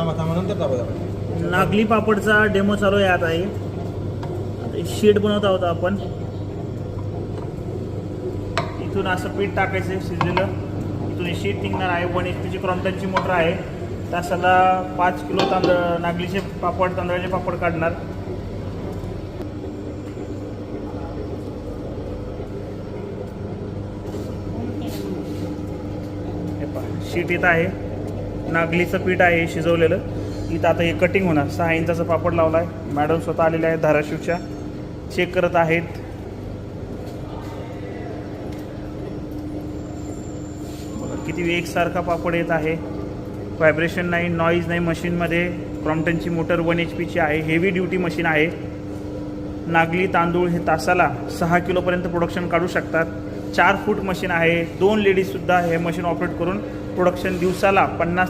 थांबा थांबा नंतर दाबा दाबा नागली पापडचा डेमो चालू आहे आता आहे शीट बनवत आहोत आपण. इथून असं पीठ टाकायचं आहे शिजलेलं. इथून हे शीट निघणार आहे. वन एच पीची क्रॉम्प्टनची मोटर आहे. तासाला पाच किलो तांदळ नागलीचे पापड तांदळाचे पापड काढणार. हे पहा शीट येत आहे. नागलीचं पीठ आहे शिजवलेलं. इथं आता हे कटिंग होणार. सहा इंचाचा पापड लावला आहे मॅडम स्वतः आलेल्या आहेत धाराशिवच्या. चेक करत आहेत. किती एकसारखा पापड येत आहे. व्हायब्रेशन नाही नॉईज नाही मशीनमध्ये क्रॉम्प्टनची मोटर वन एच पीची आहे. हेवी ड्युटी मशीन आहे. नागली तांदूळ हे तासाला सहा किलोपर्यंत प्रोडक्शन काढू शकतात. चार फूट मशीन आहे. दोन लेडीजसुद्धा हे मशीन ऑपरेट करून प्रोडक्शन दिवसाला पन्नास